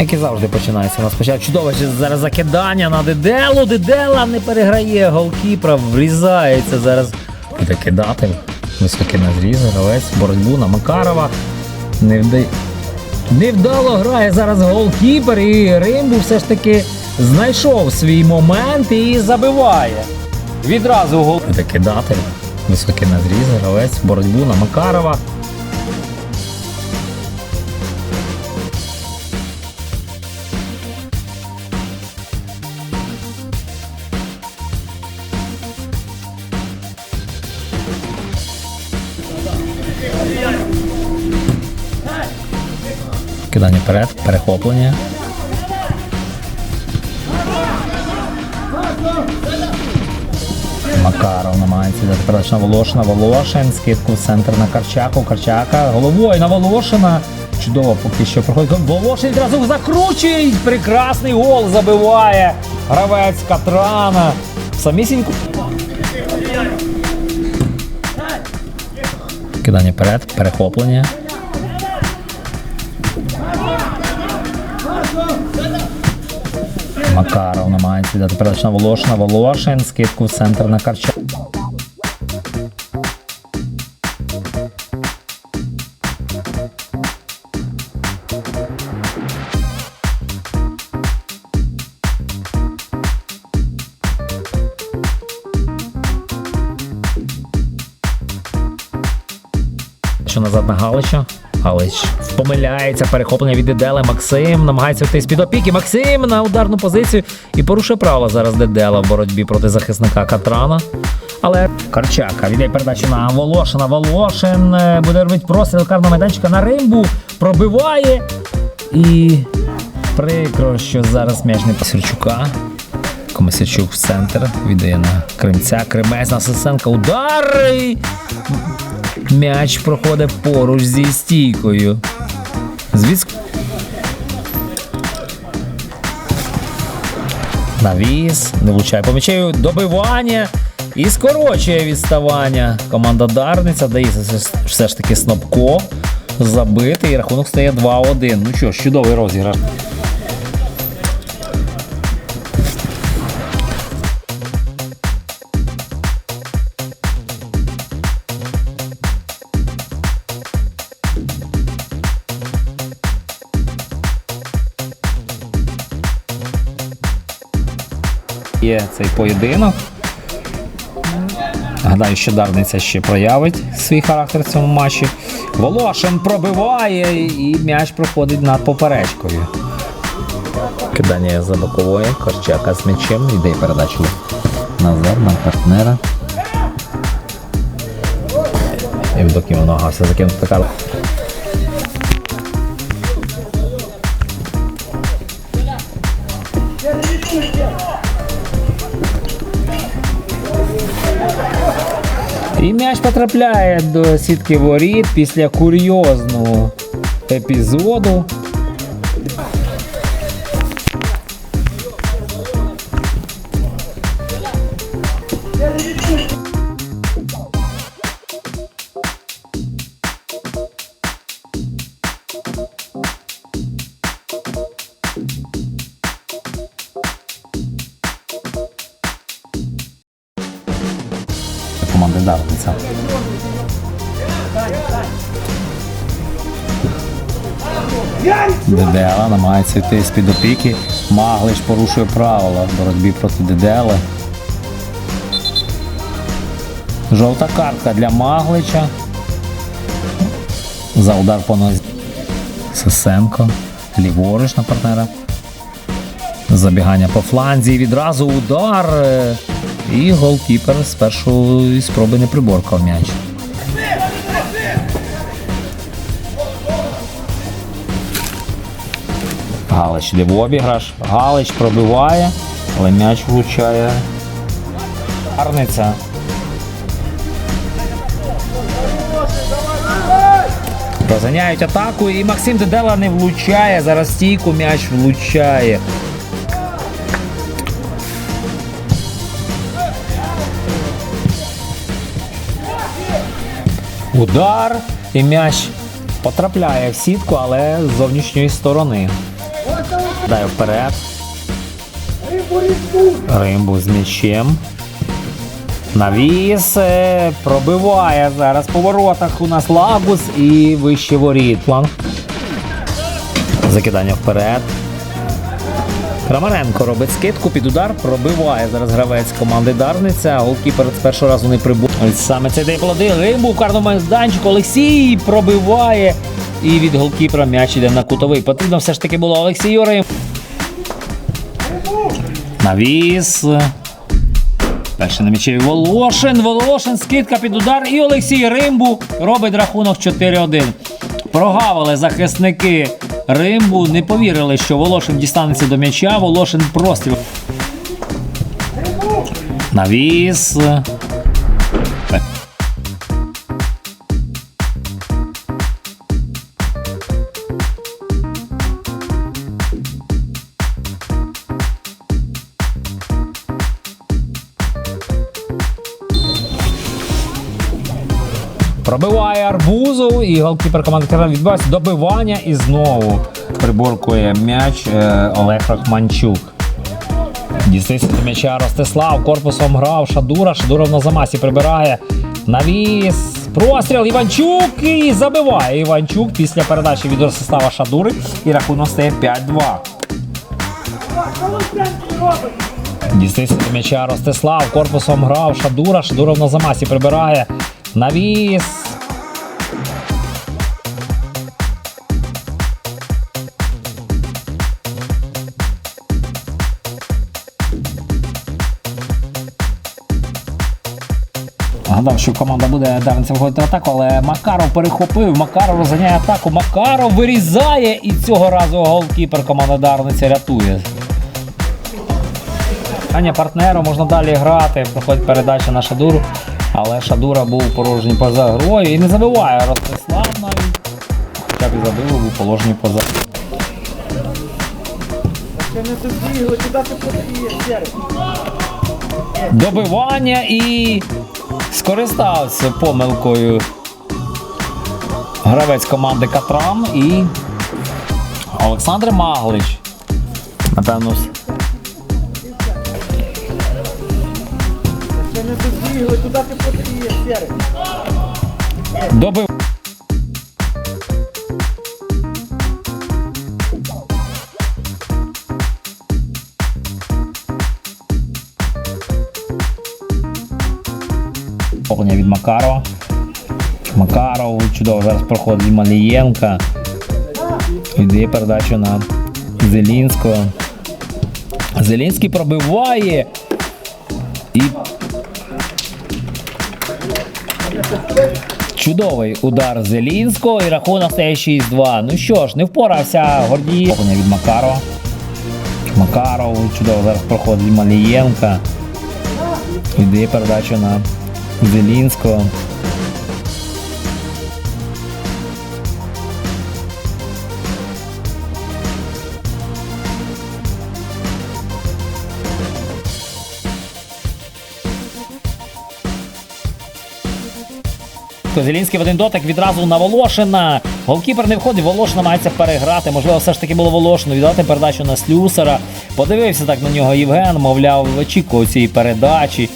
Як і завжди починається. У нас спочатку чудове зараз закидання на Деделу. Дедела не переграє голкіпера, врізається зараз. Буде кидати. Високий назріз, гравець, боротьбу на Макарова. Не вдає. Невдало грає зараз голкіпер, і Римбу все ж таки знайшов свій момент і забиває. Відразу гол. Буде кидати. Високий назріз, гравець, боротьбу на Макарова. Кидання вперед, перехоплення. Макаров намагається дати передачу на Волошина. Волошин, скидку в центр на Карчаку. Карчака головою на Волошина. Чудово поки що проходить. Волошин відразу закручує. Прекрасний гол забиває. Гравець Катрана. Самісіньку. Кидання вперед, перехоплення. Макаров намагається дати передачу на Волошина. Волошин, скидку в центр на Карча. Що назад на Галича. Галич помиляється, перехоплення від Дедела. Максим намагається вийти з-під опіки. Максим на ударну позицію і порушує правила зараз Дедела в боротьбі проти захисника Катрана. Але Карчака віддає передачу на Волошина. Волошин е, буде робити простріл карного майданчика на римбу. Пробиває. І прикро, що зараз м'яч не Пасірчука. Комісарчук в центр віддає на Кримця. Кремець на Сисенка. Удар! М'яч проходить поруч зі стійкою. Звідки? Навіс, не влучає по м'ячею, добивання і скорочує відставання. Команда Дарниця дає все- ж таки Снопко забити і рахунок стає 2-1. Ну що ж, чудовий розіграш. Є цей поєдинок. Гадаю, що Дарниця ще проявить свій характер в цьому матчі. Волошин пробиває і м'яч проходить над поперечкою. Кидання за бокової, Корчака з м'ячем, йде передачу назад на партнера. Євдокімов намагався закинути така. І м'яч потрапляє до сітки воріт після курйозного епізоду. Дарниця. Дедела намагається йти з-під опіки. Маглич порушує правила в боротьбі проти Дедели. Жовта картка для Маглича. За удар по нозі. Сисенко. Ліворуч на партнера. Забігання по фланзі. Відразу удар. І голкіпер з першої спроби не приборкав м'яч. Галич йде в обіграш. Галич пробиває, але м'яч влучає. Гарниця. Розганяють атаку і Максим Дедела не влучає. Зараз стійку м'яч влучає. Удар і м'яч потрапляє в сітку, але з зовнішньої сторони. Дає вперед. Римбу з м'ячем. Навіс е, пробиває зараз по воротах у нас Лагус і вище воріт. План. Закидання вперед. Крамаренко робить скидку під удар, пробиває зараз гравець команди Дарниця. Голкіпер з першого разу не прибув. Саме цей день плоди. Римбу в карному майданчику. Олексій пробиває. І від голкіпера м'яч іде на кутовий. Потрібно все ж таки було Олексію Рим. Навіс. Перший на м'ячі Волошин. Волошин, скидка під удар. І Олексій Римбу робить рахунок 4-1. Прогавили захисники Римбу. Не повірили, що Волошин дістанеться до м'яча. Волошин простріл. Навіс. Пробиває арбузу і голкіпер команди Керна відбувається добивання і знову приборкує м'яч е, Олег Рахманчук. Дістається до м'яча Ростислав, корпусом грав Шадура. Шадуров на замасі прибирає. Навіс. Простріл Іванчук і забиває Іванчук після передачі від Ростислава Шадури. І рахунок стає 5-2. Дістається м'яча Ростислав, корпусом грав Шадура. Шадуров на замасі прибирає. Навіс. Гадав, що команда буде Дарниця виходити в атаку, але Макаров перехопив, Макаров розганяє атаку, Макаров вирізає і цього разу голкіпер команда Дарниця рятує. Аня партнеру можна далі грати, проходить передача на Шадуру, але Шадура був порожній поза грою і не забиває Ростислав навіть. Хоча б і забив, був положений поза. Добивання і скористався помилкою гравець команди Катран і Олександр Маглич. Напевно, с- Поповнення від Макарова. Макаров чудово зараз проходить Малієнка. Віддає передачу на Зелінського. Зелінський пробиває. І Чудовий удар Зелінського і рахунок стає 6-2. Ну що ж, не впорався Гордієв. Поповнення від Макарова. Макаров чудово зараз проходить Малієнка. Віддає передачу на Зелінського. Зелінський в один дотик відразу на Волошина. Голкіпер не входить, Волошина мається переграти. Можливо, все ж таки було Волошину віддати передачу на Слюсара. Подивився так на нього Євген, мовляв, очікував цієї передачі.